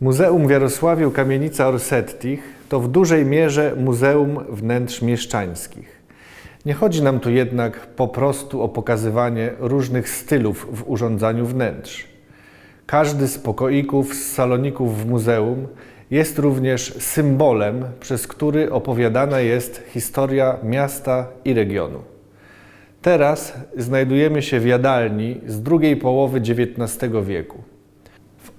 Muzeum w Jarosławiu Kamienica Orsettich to w dużej mierze muzeum wnętrz mieszczańskich. Nie chodzi nam tu jednak po prostu o pokazywanie różnych stylów w urządzaniu wnętrz. Każdy z pokoików, z saloników w muzeum jest również symbolem, przez który opowiadana jest historia miasta i regionu. Teraz znajdujemy się w jadalni z drugiej połowy XIX wieku.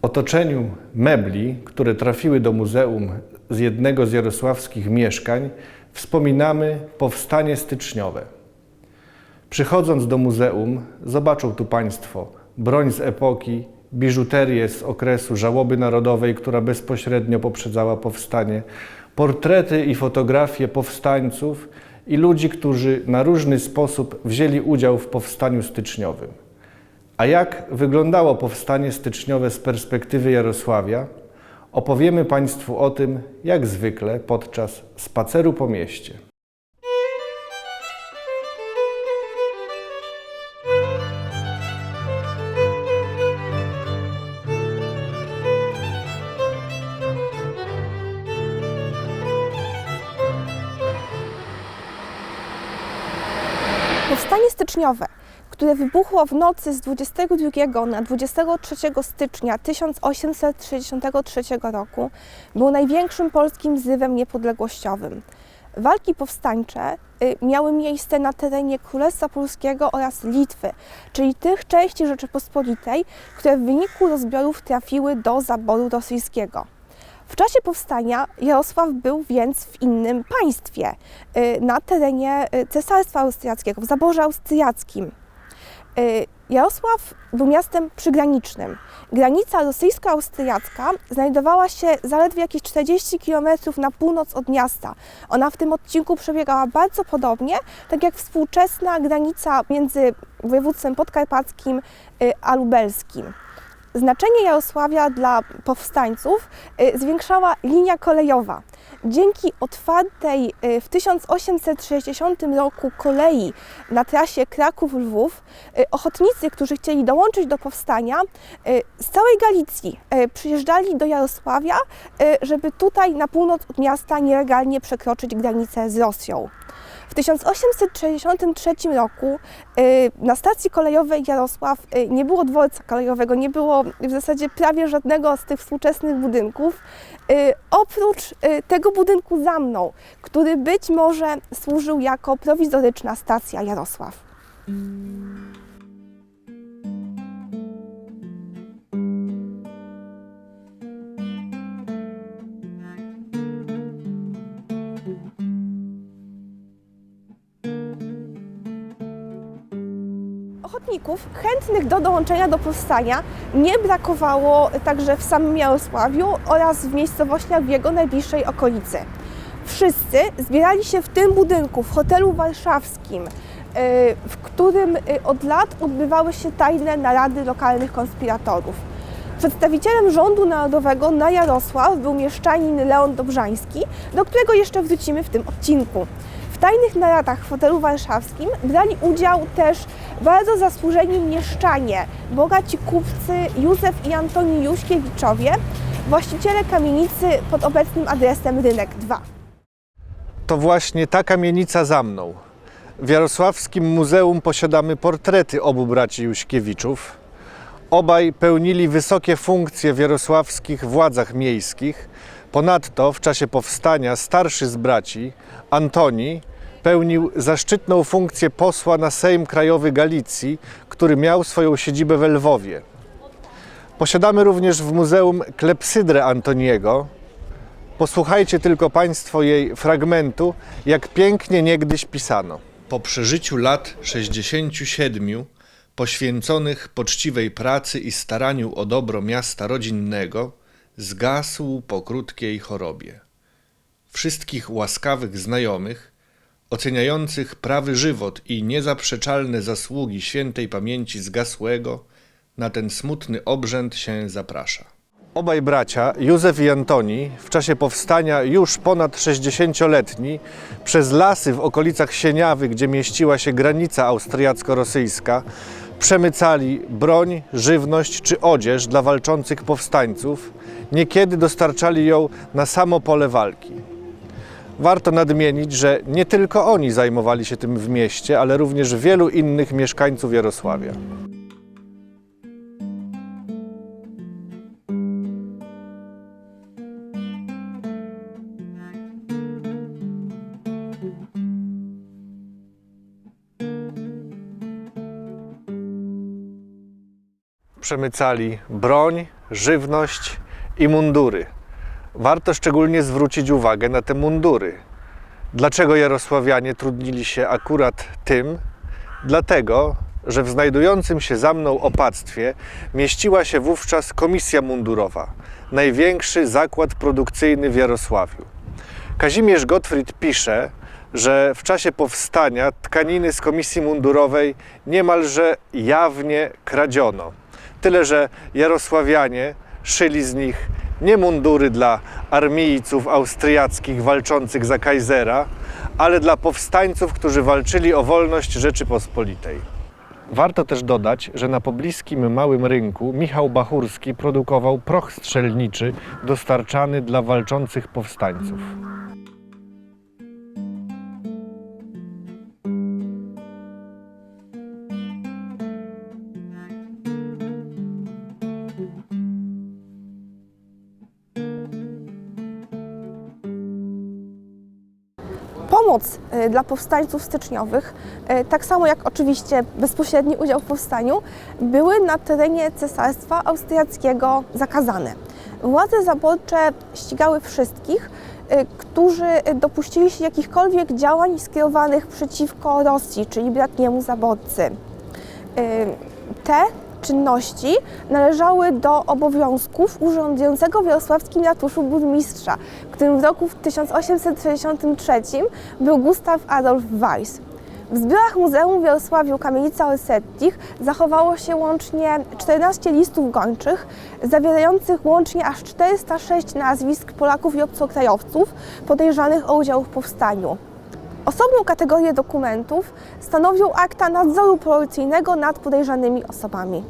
Otoczeniu mebli, które trafiły do muzeum z jednego z jarosławskich mieszkań, wspominamy powstanie styczniowe. Przychodząc do muzeum, zobaczą tu Państwo broń z epoki, biżuterię z okresu żałoby narodowej, która bezpośrednio poprzedzała powstanie, portrety i fotografie powstańców i ludzi, którzy na różny sposób wzięli udział w powstaniu styczniowym. A jak wyglądało powstanie styczniowe z perspektywy Jarosławia, opowiemy Państwu o tym, jak zwykle podczas spaceru po mieście. Powstanie styczniowe, które wybuchło w nocy z 22 na 23 stycznia 1863 roku, było największym polskim zrywem niepodległościowym. Walki powstańcze y, miały miejsce na terenie Królestwa Polskiego oraz Litwy, czyli tych części Rzeczypospolitej, które w wyniku rozbiorów trafiły do zaboru rosyjskiego. W czasie powstania Jarosław był więc w innym państwie, y, na terenie y, Cesarstwa Austriackiego, w zaborze austriackim. Y, Jarosław był miastem przygranicznym. Granica rosyjsko-austriacka znajdowała się zaledwie jakieś 40 km na północ od miasta. Ona w tym odcinku przebiegała bardzo podobnie, tak jak współczesna granica między województwem podkarpackim y, a lubelskim. Znaczenie Jarosławia dla powstańców y, zwiększała linia kolejowa. Dzięki otwartej y, w 1860 roku kolei na trasie Kraków-Lwów, y, ochotnicy, którzy chcieli dołączyć do powstania, y, z całej Galicji przyjeżdżali do Jarosławia, żeby tutaj na północ od miasta nielegalnie przekroczyć granicę z Rosją. W 1863 roku y, na stacji kolejowej Jarosław y, nie było dworca kolejowego, nie było w zasadzie prawie żadnego z tych współczesnych budynków, y, oprócz tego budynku za mną, który być może służył jako prowizoryczna stacja Jarosław. Chętnych do dołączenia do powstania nie brakowało także w samym Jarosławiu oraz w miejscowościach w jego najbliższej okolicy. Wszyscy zbierali się w tym budynku, w hotelu warszawskim, y, w którym y, od lat odbywały się tajne narady lokalnych konspiratorów. Przedstawicielem rządu narodowego na Jarosław był mieszczanin Leon Dobrzański, do którego jeszcze wrócimy w tym odcinku. Tajnych naradach w hotelu warszawskim brali udział też bardzo zasłużeni mieszczanie, bogaci kupcy Józef i Antoni Juśkiewiczowie, właściciele kamienicy pod obecnym adresem Rynek 2. To właśnie ta kamienica za mną. W Jarosławskim Muzeum posiadamy portrety obu braci Juśkiewiczów. Obaj pełnili wysokie funkcje w jarosławskich władzach miejskich. Ponadto w czasie powstania starszy z braci, Antoni, pełnił zaszczytną funkcję posła na Sejm Krajowy Galicji, który miał swoją siedzibę w Lwowie. Posiadamy również w muzeum klepsydrę Antoniego. Posłuchajcie tylko Państwo jej fragmentu, jak pięknie niegdyś pisano. Po przeżyciu lat 67, poświęconych poczciwej pracy i staraniu o dobro miasta rodzinnego, zgasł po krótkiej chorobie. Wszystkich łaskawych znajomych, oceniających prawy żywot i niezaprzeczalne zasługi świętej pamięci zgasłego, na ten smutny obrzęd się zaprasza. Obaj bracia, Józef i Antoni, w czasie powstania już ponad 60-letni, przez lasy w okolicach Sieniawy, gdzie mieściła się granica austriacko-rosyjska, Przemycali broń, żywność czy odzież dla walczących powstańców, niekiedy dostarczali ją na samo pole walki. Warto nadmienić, że nie tylko oni zajmowali się tym w mieście, ale również wielu innych mieszkańców Jarosławia. Przemycali broń, żywność i mundury. Warto szczególnie zwrócić uwagę na te mundury. Dlaczego Jarosławianie trudnili się akurat tym? Dlatego, że w znajdującym się za mną opactwie mieściła się wówczas komisja mundurowa, największy zakład produkcyjny w Jarosławiu. Kazimierz Gottfried pisze, że w czasie powstania tkaniny z komisji mundurowej niemalże jawnie kradziono. Tyle, że Jarosławianie szyli z nich nie mundury dla armijców austriackich walczących za Kaisera, ale dla powstańców, którzy walczyli o wolność Rzeczypospolitej. Warto też dodać, że na pobliskim małym rynku Michał Bachurski produkował proch strzelniczy dostarczany dla walczących powstańców. Pomoc y, dla powstańców styczniowych, y, tak samo jak oczywiście bezpośredni udział w powstaniu, były na terenie Cesarstwa Austriackiego zakazane. Władze zaborcze ścigały wszystkich, y, którzy dopuścili się jakichkolwiek działań skierowanych przeciwko Rosji, czyli bratniemu zaborcy. Te czynności należały do obowiązków urzędującego w jarosławskim ratuszu burmistrza, którym w roku 1863 był Gustaw Adolf Weiss. W zbiorach Muzeum w Jarosławiu Kamienica Olsettich zachowało się łącznie 14 listów gończych, zawierających łącznie aż 406 nazwisk Polaków i obcokrajowców podejrzanych o udział w powstaniu. Osobną kategorię dokumentów stanowią akta nadzoru policyjnego nad podejrzanymi osobami.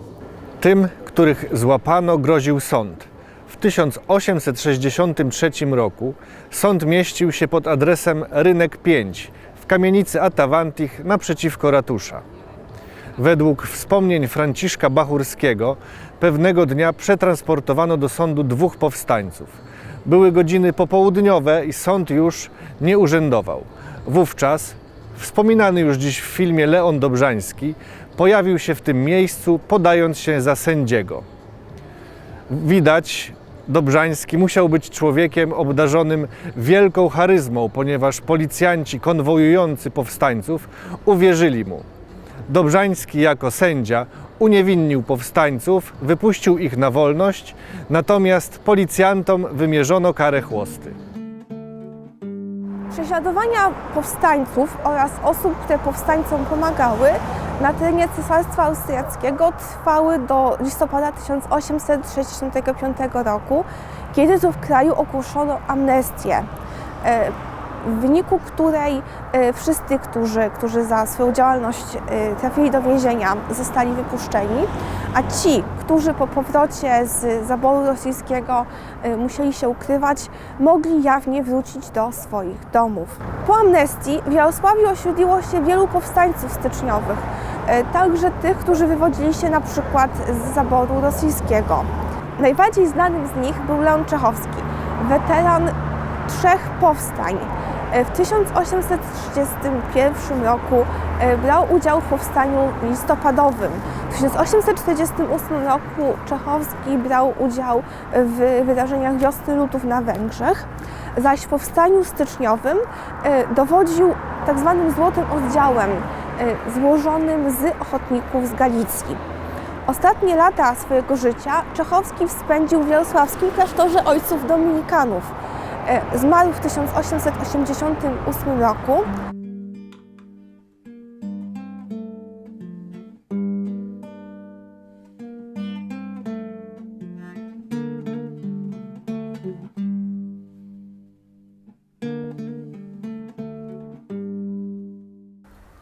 Tym, których złapano, groził sąd. W 1863 roku sąd mieścił się pod adresem Rynek 5 w kamienicy Atawantich naprzeciwko ratusza. Według wspomnień Franciszka Bachurskiego pewnego dnia przetransportowano do sądu dwóch powstańców. Były godziny popołudniowe i sąd już nie urzędował. Wówczas wspominany już dziś w filmie Leon Dobrzański pojawił się w tym miejscu, podając się za sędziego. Widać, Dobrzański musiał być człowiekiem obdarzonym wielką charyzmą, ponieważ policjanci konwojujący powstańców uwierzyli mu. Dobrzański jako sędzia uniewinnił powstańców, wypuścił ich na wolność, natomiast policjantom wymierzono karę chłosty. Prześladowania powstańców oraz osób, które powstańcom pomagały na terenie Cesarstwa Austriackiego trwały do listopada 1865 roku, kiedy to w kraju ogłoszono amnestię, e, w wyniku której e, wszyscy, którzy, którzy za swoją działalność e, trafili do więzienia, zostali wypuszczeni, a ci, którzy po powrocie z zaboru rosyjskiego e, musieli się ukrywać, mogli jawnie wrócić do swoich domów. Po amnestii w Jarosławiu osiedliło się wielu powstańców styczniowych, także tych, którzy wywodzili się na przykład z zaboru rosyjskiego. Najbardziej znanym z nich był Leon Czechowski, weteran trzech powstań. E, W 1831 roku e, brał udział w powstaniu listopadowym. W 1848 roku Czechowski brał udział w wydarzeniach wiosny lutów na Węgrzech, zaś w powstaniu styczniowym e, dowodził tak zwanym złotym oddziałem złożonym z ochotników z Galicji. Ostatnie lata swojego życia Czechowski spędził w jarosławskim klasztorze ojców dominikanów. E, Zmarł w 1888 roku.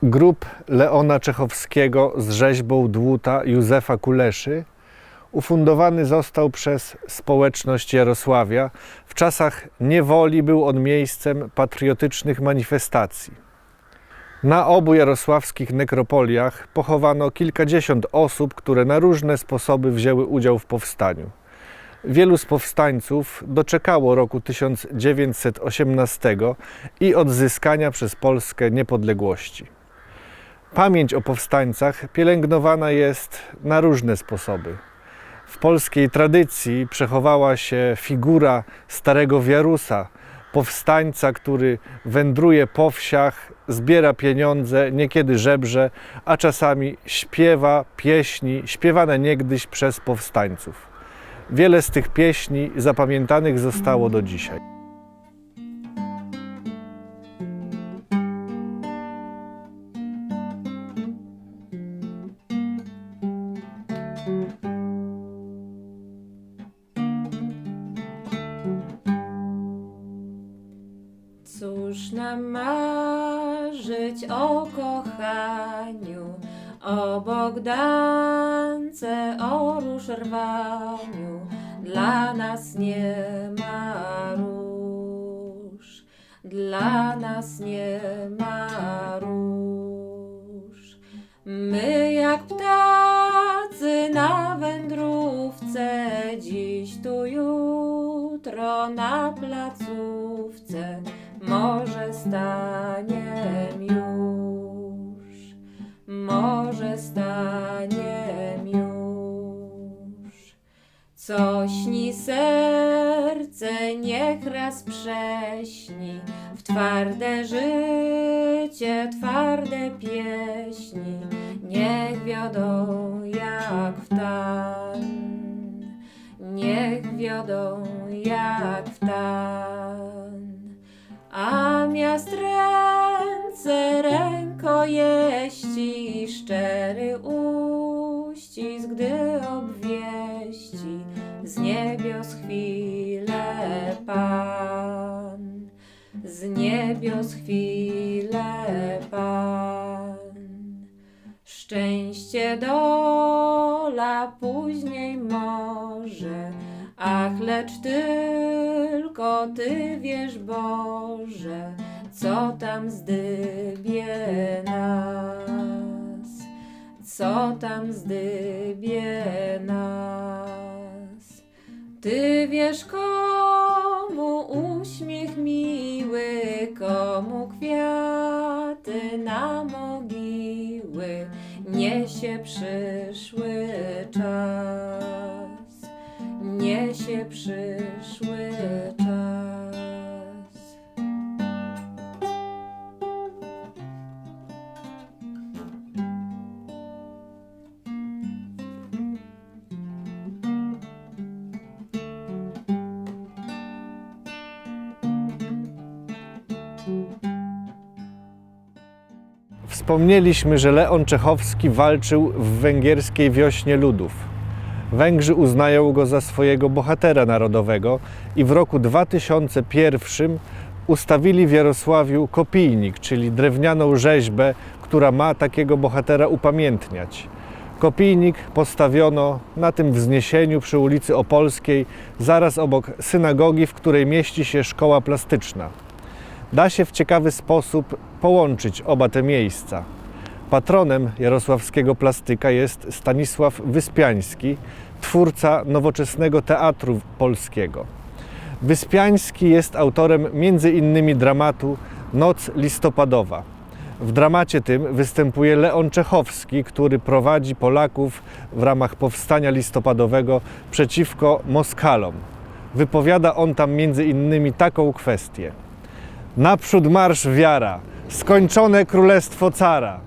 Grób Leona Czechowskiego z rzeźbą dłuta Józefa Kuleszy ufundowany został przez społeczność Jarosławia. W czasach niewoli był on miejscem patriotycznych manifestacji. Na obu jarosławskich nekropoliach pochowano kilkadziesiąt osób, które na różne sposoby wzięły udział w powstaniu. Wielu z powstańców doczekało roku 1918 i odzyskania przez Polskę niepodległości. Pamięć o powstańcach pielęgnowana jest na różne sposoby. W polskiej tradycji przechowała się figura starego wiarusa, powstańca, który wędruje po wsiach, zbiera pieniądze, niekiedy żebrze, a czasami śpiewa pieśni śpiewane niegdyś przez powstańców. Wiele z tych pieśni zapamiętanych zostało do dzisiaj. Cóż nam marzyć o kochaniu, o Bogdance, o różrwaniu, dla nas nie ma róż, dla nas nie ma róż. My jak ptacy na wędrówce, dziś tu jutro na placówce, może staniem już, może staniem już. Co śni serce, niech raz prześni w twarde życie, twarde pieśni, niech wiodą jak w tan, niech wiodą jak w tan. A miast ręce rękojeści, szczery uścisk, gdy obwieści z niebios chwilę Pan, z niebios chwilę Pan. Szczęście dola później może, ach, lecz tylko Ty wiesz, Boże, co tam zdybie nas, co tam zdybie nas. Ty wiesz, komu uśmiech miły, komu kwiaty na mogiły niesie przyszły czas, niesie przyszły czas. Wspomnieliśmy, że Leon Czechowski walczył w węgierskiej wiośnie ludów. Węgrzy uznają go za swojego bohatera narodowego i w roku 2001 ustawili w Jarosławiu kopijnik, czyli drewnianą rzeźbę, która ma takiego bohatera upamiętniać. Kopijnik postawiono na tym wzniesieniu przy ulicy Opolskiej, zaraz obok synagogi, w której mieści się szkoła plastyczna. Da się w ciekawy sposób połączyć oba te miejsca. Patronem jarosławskiego plastyka jest Stanisław Wyspiański, twórca nowoczesnego teatru polskiego. Wyspiański jest autorem m.in. dramatu Noc listopadowa. W dramacie tym występuje Leon Czechowski, który prowadzi Polaków w ramach powstania listopadowego przeciwko Moskalom. Wypowiada on tam między innymi taką kwestię. Naprzód marsz wiara, skończone królestwo cara.